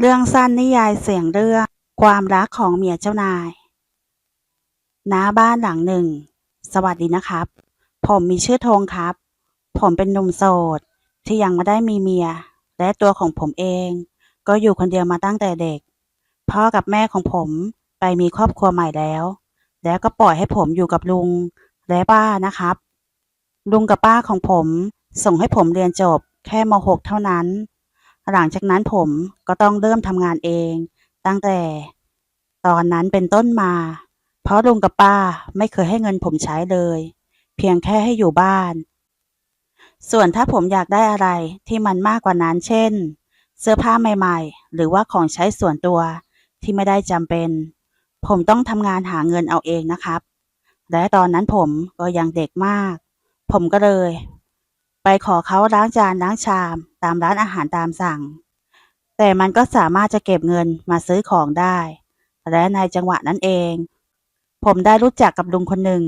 เรื่องสั้นนิยายเสียงเรื่องความรักของเมียเจ้านายณบ้านหลังหนึ่ง สวัสดีนะครับ ผมมีชื่อธงครับ ผมเป็นหนุ่มโสด ที่ยังไม่ได้มีเมีย และตัวของผมเอง ก็อยู่คนเดียวมาตั้งแต่เด็ก พ่อกับแม่ของผมไปมีครอบครัวใหม่แล้ว แล้วก็ปล่อยให้ผมอยู่กับลุงและป้านะครับ ลุงกับป้าของผมส่งให้ผมเรียนจบแค่ม .6 เท่านั้น หลังจากนั้นผมก็ต้องเริ่มทำงานเอง ตั้งแต่ตอนนั้นเป็นต้นมา เพราะลุงกับป้าไม่เคยให้เงินผมใช้เลย เพียงแค่ให้อยู่บ้าน ส่วนถ้าผมอยากได้อะไรที่มันมากกว่านั้น เช่น เสื้อผ้าใหม่ ๆ หรือว่าของใช้ส่วนตัวที่ไม่ได้จำเป็น ผมต้องทำงานหาเงินเอาเองนะครับ และตอนนั้นผมก็ยังเด็กมาก ผมก็เลย ไปขอเขาล้างจานล้างชาม ตามร้านอาหารตามสั่ง แต่มันก็สามารถจะเก็บเงินมาซื้อของได้ และในจังหวะนั้นเอง ผมได้รู้จักกับลุงคนหนึ่ง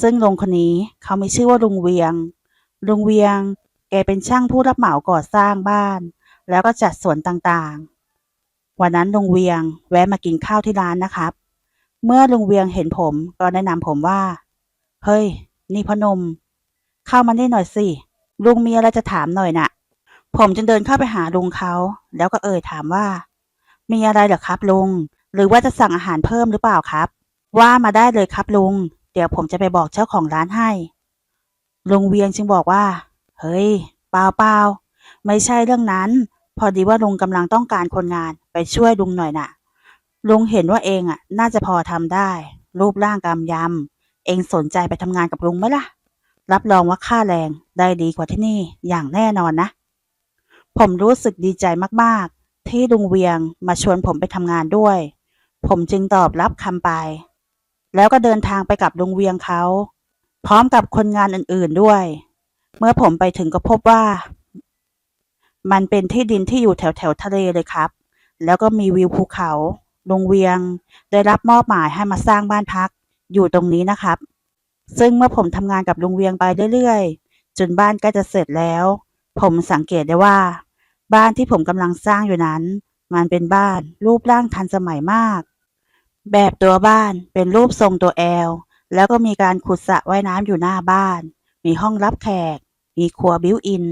ซึ่งลุงคนนี้เขามีชื่อว่าลุงเวียง ลุงเวียง แกเป็นช่างผู้รับเหมาก่อสร้างบ้าน แล้วก็จัดสวนต่างๆ วันนั้นลุงเวียงแวะมากินข้าวที่ร้านนะครับ เมื่อลุงเวียงเห็นผมก็แนะนำผมว่า เฮ้ย นี่พนม เข้ามานี่หน่อยสิ ลุงมีอะไรจะถามหน่อยน่ะ ผมจึงเดินเข้าไปหาลุงเขา แล้วก็เอ่ยถามว่า มีอะไรเหรอครับลุง หรือว่าจะสั่งอาหารเพิ่มหรือเปล่าครับ ว่ามาได้เลยครับลุง เดี๋ยวผมจะไปบอกเจ้าของร้านให้ ลุงเวียงจึงบอกว่า เฮ้ย เปล่าเปล่าไม่ใช่เรื่องนั้น พอดีว่าลุงกำลังต้องการคนงานไปช่วยลุงหน่อยน่ะ ลุงเห็นว่าเองอะ น่าจะพอทำได้ รูปร่างกำยำเองสนใจไปทำงานกับลุงไหมล่ะ รับรองว่าค่าแรงได้ดีกว่าที่นี่อย่างแน่นอนนะ ผมรู้สึกดีใจมากๆ ที่ลุงเวียงมาชวนผมไปทำงานด้วย ผมจึงตอบรับคำไป แล้วก็เดินทางไปกับลุงเวียงเขา พร้อมกับคนงานอื่นๆด้วย เมื่อผมไปถึงก็พบว่า มันเป็นที่ดินที่อยู่แถวแถวๆทะเลเลยครับ แล้วก็มีวิวภูเขาลุงเวียงได้รับมอบหมายให้มาสร้างบ้านพักอยู่ตรงนี้นะครับ ซึ่งเมื่อผมทำงานกับลุงเวียงไปเรื่อยๆ จนบ้านใกล้จะเสร็จแล้ว ผมสังเกตได้ว่า บ้านที่ผมกำลังสร้างอยู่นั้น มันเป็นบ้านรูปร่างทันสมัยมาก แบบตัวบ้านเป็นรูปทรงตัวแอล แล้วก็มีการขุดสระว่ายน้ำอยู่หน้าบ้าน มีห้องรับแขก มีครัวบิวอิน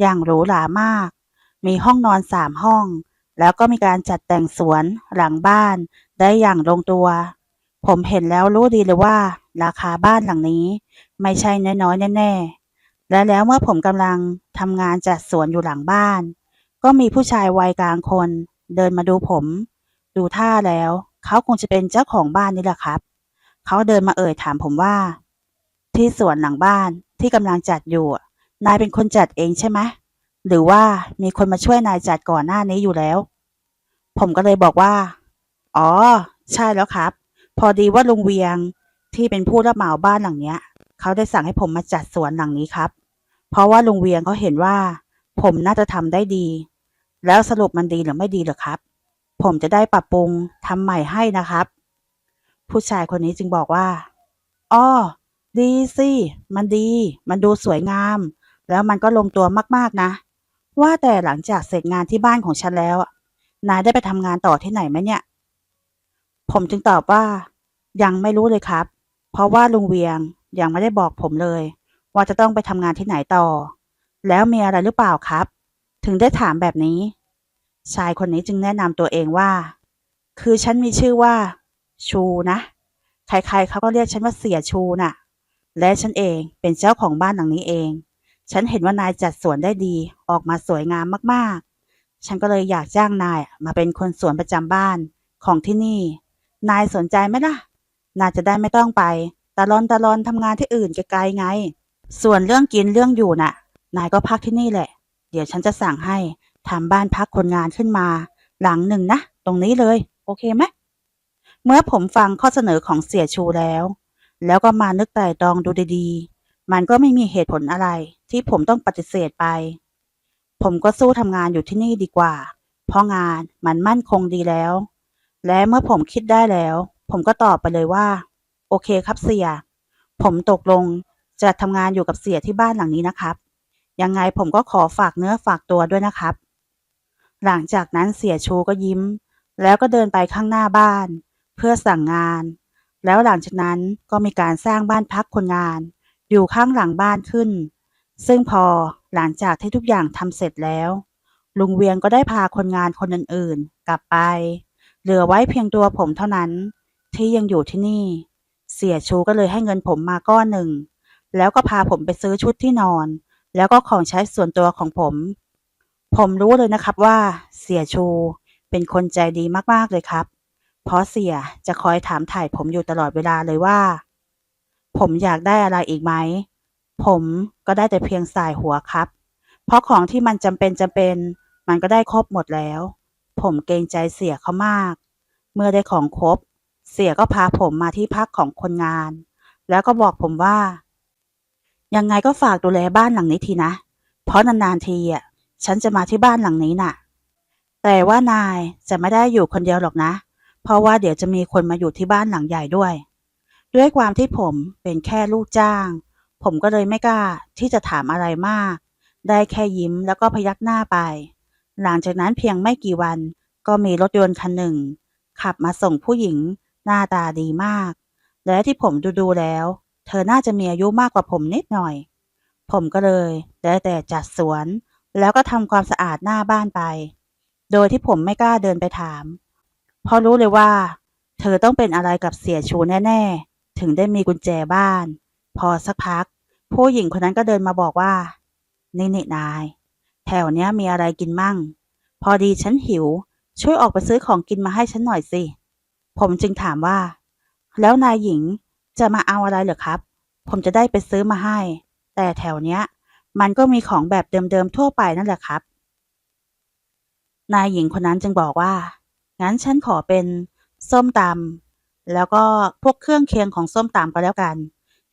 อย่างหรูหรามาก มีห้องนอนสามห้อง แล้วก็มีการจัดแต่งสวนหลังบ้านได้อย่างลงตัว ผมเห็นแล้วรู้ดีเลยว่า ราคาบ้านหลังนี้ ไม่ใช่น้อยๆแน่ๆ และแล้วเมื่อผมกำลังทำงานจัดสวนอยู่หลังบ้าน ก็มีผู้ชายวัยกลางคน เดินมาดูผม ดูท่าแล้ว เขาคงจะเป็นเจ้าของบ้านนี่แหละครับ เขาเดินมาเอ่ยถามผมว่า ที่สวนหลังบ้านที่กำลังจัดอยู่ นายเป็นคนจัดเองใช่ไหมหรือว่ามีคนมาช่วยนายจัดก่อนหน้านี้อยู่แล้ว ผมก็เลยบอกว่า อ๋อ ใช่แล้วครับ พอดีว่าลุงเวียงที่เป็นผู้รับเหมาบ้านหลังเนี้ย เขาได้สั่งให้ผมมาจัดสวนหลังนี้ครับ เพราะว่าลุงเวียงเขาเห็นว่า ผมน่าจะทำได้ดี แล้วสรุปมันดีหรือไม่ดีเหรอครับ ผมจะได้ปรับปรุงทำใหม่ให้นะครับ ผู้ชายคนนี้จึงบอกว่าอ้อดีสิ มันดี มันดูสวยงาม แล้วมันก็ลงตัวมากๆนะ ว่าแต่หลังจากเสร็จงานที่บ้านของฉันแล้วนายได้ไปทำงานต่อที่ไหนไหมเนี่ย ผมจึงตอบว่า ยังไม่รู้เลยครับ เพราะว่าลุงเวียงยังไม่ได้บอกผมเลย ว่าจะต้องไปทำงานที่ไหนต่อ แล้วมีอะไรหรือเปล่าครับ ถึงได้ถามแบบนี้ ชายคนนี้จึงแนะนำตัวเองว่า คือฉันมีชื่อว่า ชูนะ ใครๆเขาก็เรียกฉันว่าเสียชูน่ะ และฉันเองเป็นเจ้าของบ้านหลังนี้เอง ฉันเห็นว่านายจัดสวนได้ดีออกมาสวยงามมากๆ ฉันก็เลยอยากจ้างนายมาเป็นคนสวนประจำบ้านของที่นี่ นายสนใจไหมล่ะนายจะได้ไม่ต้องไป ตะลอนตะลอนทำงานที่อื่นไกลๆไง ส่วนเรื่องกินเรื่องอยู่น่ะ นายก็พักที่นี่แหละ เดี๋ยวฉันจะสั่งให้ทำบ้านพักคนงานขึ้นมา หลังหนึ่งนะ ตรงนี้เลย โอเคไหม เมื่อผมฟังข้อเสนอของเสียชูแล้ว แล้วก็มานึกไตร่ตรองดูดีๆ มันก็ไม่มีเหตุผลอะไร ที่ผมต้องปฏิเสธไป ผมก็สู้ทำงานอยู่ที่นี่ดีกว่า เพราะงานมันมั่นคงดีแล้ว และเมื่อผมคิดได้แล้ว ผมก็ตอบไปเลยว่า โอเคครับเสีย ผมตกลงจะทำงานอยู่กับเสียที่บ้านหลังนี้นะครับ ยังไงผมก็ขอฝากเนื้อฝากตัวด้วยนะครับ หลังจากนั้นเสียชูก็ยิ้ม แล้วก็เดินไปข้างหน้าบ้าน เพื่อสั่งงาน แล้วหลังจากนั้นก็มีการสร้างบ้านพักคนงาน อยู่ข้างหลังบ้านขึ้น ซึ่งพอหลังจากที่ทุกอย่างทำเสร็จแล้ว ลุงเวียงก็ได้พาคนงานคนอื่นๆ กลับไป เหลือไว้เพียงตัวผมเท่านั้น ที่ยังอยู่ที่นี่ เสียชูก็เลยให้เงินผมมาก้อนหนึ่ง แล้วก็พาผมไปซื้อชุดที่นอน แล้วก็ของใช้ส่วนตัวของผม ผมรู้เลยนะครับว่า เสียชูเป็นคนใจดีมากๆเลยครับ เพราะเสียจะคอยถามถ่ายผมอยู่ตลอดเวลาเลยว่า ผมอยากได้อะไรอีกไหม ผมก็ได้แต่เพียงสายหัวครับ เพราะของที่มันจำเป็นจำเป็น มันก็ได้ครบหมดแล้ว ผมเกรงใจเสียเขามาก เมื่อได้ของครบ เสียก็พาผมมาที่พักของคนงาน แล้วก็บอกผมว่า ยังไงก็ฝากดูแลบ้านหลังนี้ทีนะ เพราะนานๆทีอะ ฉันจะมาที่บ้านหลังนี้น่ะ แต่ว่านายจะไม่ได้อยู่คนเดียวหรอกนะ เพราะว่าเดี๋ยวจะมีคนมาอยู่ที่บ้านหลังใหญ่ด้วย ด้วยความที่ผมเป็นแค่ลูกจ้าง ผมก็เลยไม่กล้าที่จะถามอะไรมาก ได้แค่ยิ้มแล้วก็พยักหน้าไป หลังจากนั้นเพียงไม่กี่วัน ก็มีรถยนต์คันหนึ่ง ขับมาส่งผู้หญิง หน้าตาดีมาก และที่ผมดูดูแล้ว เธอน่าจะมีอายุมากกว่าผมนิดหน่อย ผมก็เลยได้แต่จัดสวน แล้วก็ทำความสะอาดหน้าบ้านไป โดยที่ผมไม่กล้าเดินไปถาม เพราะรู้เลยว่า เธอต้องเป็นอะไรกับเสียชูแน่ๆ ถึงได้มีกุญแจบ้าน พอสักพัก ผู้หญิงคนนั้นก็เดินมาบอกว่านี่นี่นาย แถวเนี้ยมีอะไรกินมั่ง พอดีฉันหิว ช่วยออกไปซื้อของกินมาให้ฉันหน่อยสิ ผมจึงถามว่า แล้วนายหญิงจะมาเอาอะไรเหรอครับ ผมจะได้ไปซื้อมาให้ แต่แถวเนี้ย มันก็มีของแบบเดิมๆทั่วไปนั่นแหละครับ นายหญิงคนนั้นจึงบอกว่า งั้นฉันขอเป็นส้มตำแล้วก็พวกเครื่องเคียงของส้มตำก็แล้วกัน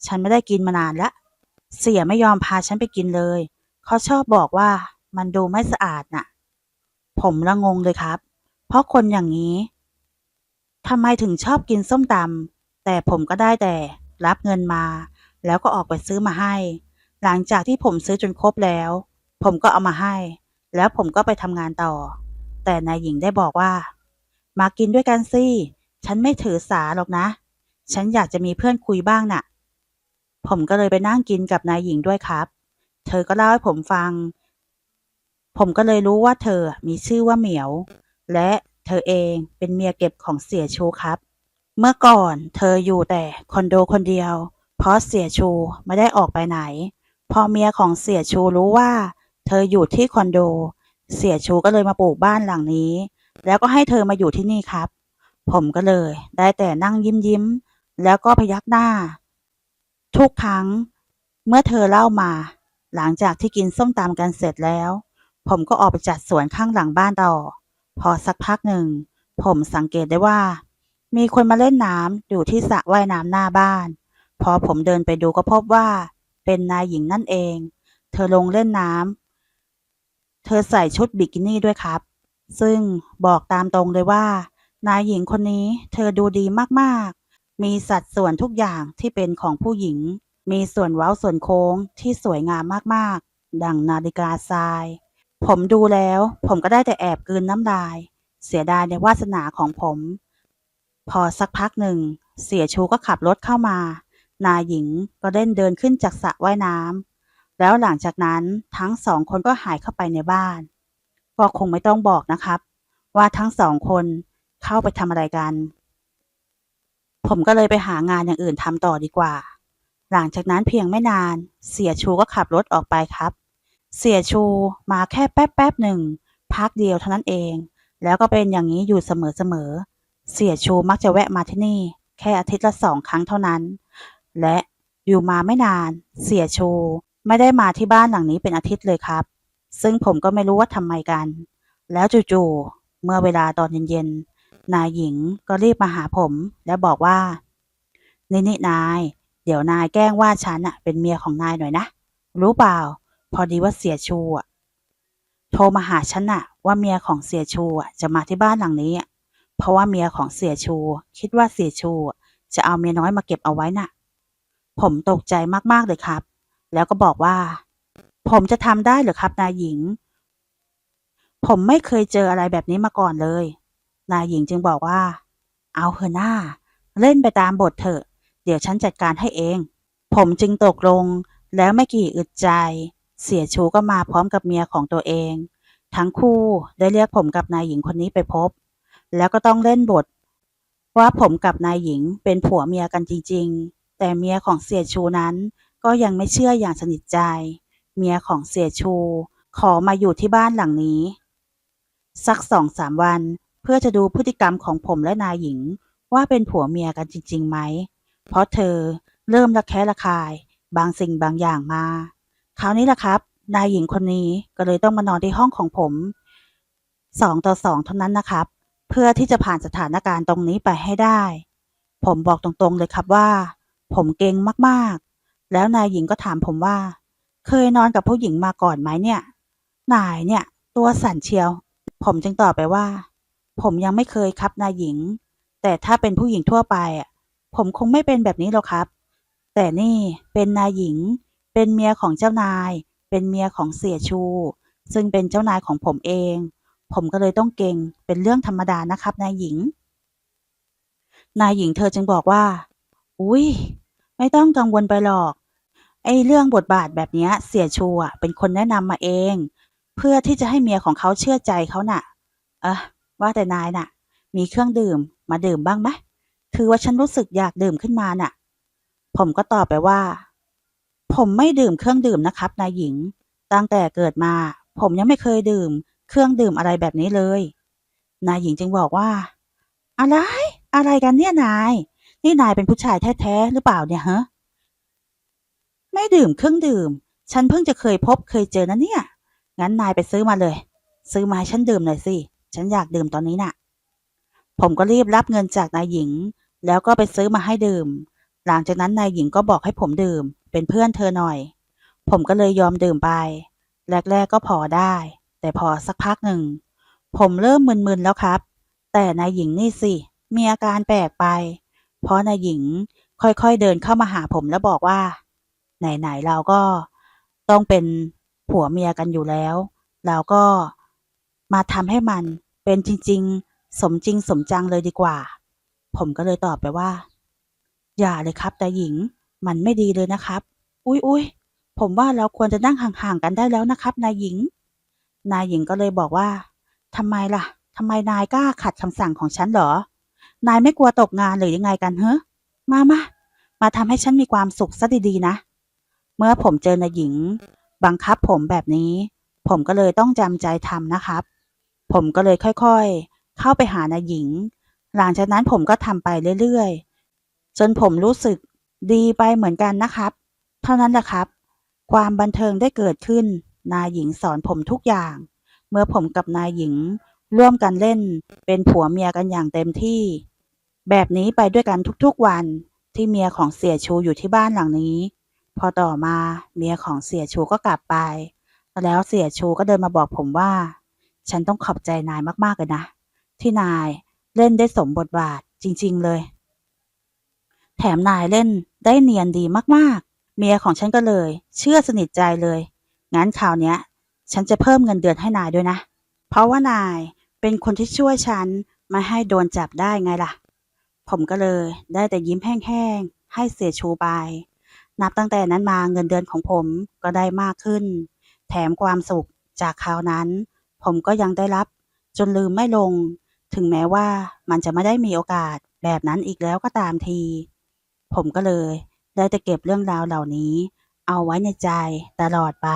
ฉันไม่ได้กินมานานล้วเสียไม่ยอมพาฉันไปกินเลย เขาชอบบอกว่า มันดูไม่สะอาดน่ะ ผมละงงเลยครับ เพราะคนอย่างนี้ทำไมถึงชอบกินส้มตำแต่ผมก็ได้แต่รับเงินมา แล้วก็ออกไปซื้อมาให้ หลังจากที่ผมซื้อจนครบแล้ว ผมก็เอามาให้ แล้วผมก็ไปทำงานต่อ แต่นายหญิงได้บอกว่า มากินด้วยกันสิฉันไม่ถือสาหรอกนะ ฉันอยากจะมีเพื่อนคุยบ้างน่ะ ผมก็เลยไปนั่งกินกับนายหญิงด้วยครับ เธอก็เล่าให้ผมฟัง ผมก็เลยรู้ว่าเธอมีชื่อว่าเหมียว และเธอเองเป็นเมียเก็บของเสียชูครับ เมื่อก่อนเธออยู่แต่คอนโดคนเดียว เพราะเสียชูไม่ได้ออกไปไหน พอเมียของเสียชูรู้ว่า เธออยู่ที่คอนโด เสียชูก็เลยมาปลูกบ้านหลังนี้ แล้วก็ให้เธอมาอยู่ที่นี่ครับ ผมก็เลยได้แต่นั่งยิ้มยิ้ม แล้วก็พยักหน้า ทุกครั้ง เมื่อเธอเล่ามา หลังจากที่กินส้มตำกันเสร็จแล้ว ผมก็ออกไปจัดสวนข้างหลังบ้านต่อ พอสักพักหนึ่ง ผมสังเกตได้ว่า มีคนมาเล่นน้ำอยู่ที่สระว่ายน้ำหน้าบ้าน พอผมเดินไปดูก็พบว่า เป็นนายหญิงนั่นเอง เธอลงเล่นน้ำ เธอใส่ชุดบิกินี่ด้วยครับ ซึ่งบอกตามตรงเลยว่า นายหญิงคนนี้เธอดูดีมากๆ มีสัดส่วนทุกอย่างที่เป็นของผู้หญิง มีส่วนเว้าส่วนโค้งที่สวยงามมากๆ ดังนาฬิกาทราย ผมดูแล้ว ผมก็ได้แต่แอบกลืนน้ำลาย เสียดายในวาสนาของผม พอสักพักหนึ่ง เสียชูก็ขับรถเข้ามา นายหญิงก็เล่นเดินขึ้นจากสระว่ายน้ำแล้วหลังจากนั้นทั้งสองคนก็หายเข้าไปในบ้าน ก็คงไม่ต้องบอกนะครับ ว่าทั้งสองคนเข้าไปทำอะไรกัน ผมก็เลยไปหางานอย่างอื่นทำต่อดีกว่า หลังจากนั้นเพียงไม่นาน เสียชูก็ขับรถออกไปครับ เสียชูมาแค่แป๊บแป๊บหนึ่ง พักเดียวเท่านั้นเอง แล้วก็เป็นอย่างนี้อยู่เสมอๆเสียชูมักจะแวะมาที่นี่ แค่อาทิตย์ละสองครั้งเท่านั้น และอยู่มาไม่นาน เสียชูไม่ได้มาที่บ้านหลังนี้เป็นอาทิตย์เลยครับ ซึ่งผมก็ไม่รู้ว่าทำไมกัน แล้วจู่ๆเมื่อเวลาตอนเย็นๆนายหญิงก็รีบมาหาผม และบอกว่านี่นี่นาย เดี๋ยวนายแกล้งว่าฉันอะเป็นเมียของนายหน่อยนะ รู้เปล่า พอดีว่าเสียชูอะโทรมาหาฉันน่ะว่าเมียของเสียชูอะจะมาที่บ้านหลังนี้อะเพราะว่าเมียของเสียชู คิดว่าเสียชูจะเอาเมียน้อยมาเก็บเอาไว้น่ะ ผมตกใจมากๆเลยครับ แล้วก็บอกว่า ผมจะทำได้หรือครับนายหญิง ผมไม่เคยเจออะไรแบบนี้มาก่อนเลย นายหญิงจึงบอกว่า เอาเถอะหน้า เล่นไปตามบทเถอะ เดี๋ยวฉันจัดการให้เอง ผมจึงตกลงแล้วไม่กี่อึดใจ เสียชูก็มาพร้อมกับเมียของตัวเอง ทั้งคู่ได้เรียกผมกับนายหญิงคนนี้ไปพบ แล้วก็ต้องเล่นบท ว่าผมกับนายหญิงเป็นผัวเมียกันจริง ๆ แต่เมียของเสียชูนั้นก็ยังไม่เชื่ออย่างสนิทใจ เมียของเสียชูขอมาอยู่ที่บ้านหลังนี้ สักสองสามวันเพื่อจะดูพฤติกรรมของผมและนายหญิงว่าเป็นผัวเมียกันจริงๆไหม เพราะเธอเริ่มระแคะระคายบางสิ่งบางอย่างมา คราวนี้แหละครับ นายหญิงคนนี้ก็เลยต้องมานอนที่ห้องของผมสองต่อสองเท่านั้นนะครับ เพื่อที่จะผ่านสถานการณ์ตรงนี้ไปให้ได้ ผมบอกตรงๆเลยครับว่า ผมเก่งมากๆ แล้วนายหญิงก็ถามผมว่า เคยนอนกับผู้หญิงมาก่อนไหมเนี่ย นายเนี่ย ตัวสั่นเชียว ผมจึงตอบไปว่า ผมยังไม่เคยครับนายหญิง แต่ถ้าเป็นผู้หญิงทั่วไปอะผมคงไม่เป็นแบบนี้หรอกครับ แต่นี่เป็นนายหญิง เป็นเมียของเจ้านาย เป็นเมียของเสียชู ซึ่งเป็นเจ้านายของผมเอง ผมก็เลยต้องเก่ง เป็นเรื่องธรรมดานะครับนายหญิง นายหญิงเธอจึงบอกว่า อุ้ยไม่ต้องกังวลไปหรอก ไอ้เรื่องบทบาทแบบนี้เสียชูอะเป็นคนแนะนำมาเอง เพื่อที่จะให้เมียของเขาเชื่อใจเขาน่ะ เออว่าแต่นายน่ะ มีเครื่องดื่มมาดื่มบ้างไหมคือว่าฉันรู้สึกอยากดื่มขึ้นมาน่ะ ผมก็ตอบไปว่า ผมไม่ดื่มเครื่องดื่มนะครับนายหญิง ตั้งแต่เกิดมา ผมยังไม่เคยดื่ม เครื่องดื่มอะไรแบบนี้เลย นายหญิงจึงบอกว่า อะไร อะไรกันเนี่ยนาย นี่นายเป็นผู้ชายแท้ๆหรือเปล่าเนี่ยฮะไม่ดื่มเครื่องดื่ม ฉันเพิ่งจะเคยพบเคยเจอนะเนี่ย งั้นนายไปซื้อมาเลย ซื้อมาให้ฉันดื่มหน่อยสิ ฉันอยากดื่มตอนนี้น่ะ ผมก็รีบรับเงินจากนายหญิง แล้วก็ไปซื้อมาให้ดื่ม หลังจากนั้นนายหญิงก็บอกให้ผมดื่ม เป็นเพื่อนเธอหน่อย ผมก็เลยยอมดื่มไป แรก ๆ ก็พอได้ แต่พอสักพักหนึ่ง ผมเริ่มมึนๆแล้วครับ แต่นายหญิงนี่สิ มีอาการแปลกไป เพราะนายหญิงค่อยๆเดินเข้ามาหาผมแล้วบอกว่า ไหนๆเราก็ต้องเป็นผัวเมียกันอยู่แล้ว เราก็มาทำให้มันเป็นจริง ๆ สมจริงสมจังเลยดีกว่า ผมก็เลยตอบไปว่า อย่าเลยครับนายหญิง มันไม่ดีเลยนะครับ อุ๊ยอุ๊ยผมว่าเราควรจะนั่งห่างๆกันได้แล้วนะครับ นายหญิง นายหญิงก็เลยบอกว่าทำไมล่ะทำไมนายกล้าขัดคำสั่งของฉันเหรอ นายไม่กลัวตกงานหรือยังไงกันเฮ้มามามาทำให้ฉันมีความสุขซะดีๆนะ เมื่อผมเจอนายหญิง บังคับผมแบบนี้ ผมก็เลยต้องจำใจทำนะครับ ผมก็เลยค่อยๆ เข้าไปหานายหญิง หลังจากนั้นผมก็ทำไปเรื่อยๆ จนผมรู้สึก ดีไปเหมือนกันนะครับ เท่านั้นแหละครับ ความบันเทิงได้เกิดขึ้น นายหญิงสอนผมทุกอย่าง เมื่อผมกับนายหญิงร่วมกันเล่น เป็นผัวเมียกันอย่างเต็มที่ แบบนี้ไปด้วยกันทุกๆวันที่เมียของเสียชูอยู่ที่บ้านหลังนี้ พอต่อมาเมียของเสียชูก็กลับไป แล้วเสียชูก็เดินมาบอกผมว่า ฉันต้องขอบใจนายมากๆเลยนะ ที่นายเล่นได้สมบทบาทจริง ๆ เลย แถมนายเล่น ได้เนียนดีมากๆ เมียของฉันก็เลย เชื่อสนิทใจเลย งั้นคราวเนี้ย ฉันจะเพิ่มเงินเดือนให้นายด้วยนะ เพราะว่านายเป็นคนที่ช่วยฉันไม่ให้โดนจับได้ไงล่ะ ผมก็เลยได้แต่ยิ้มแห้งๆ ให้เสียชูไปนับตั้งแต่นั้นมาเงินเดือนของผมก็ได้มากขึ้น แถมความสุขจากคราวนั้น ผมก็ยังได้รับ จนลืมไม่ลง ถึงแม้ว่ามันจะไม่ได้มีโอกาสแบบนั้นอีกแล้วก็ตามที ผมก็เลย ได้แต่เก็บเรื่องราวเหล่านี้ เอาไว้ในใจตลอดไป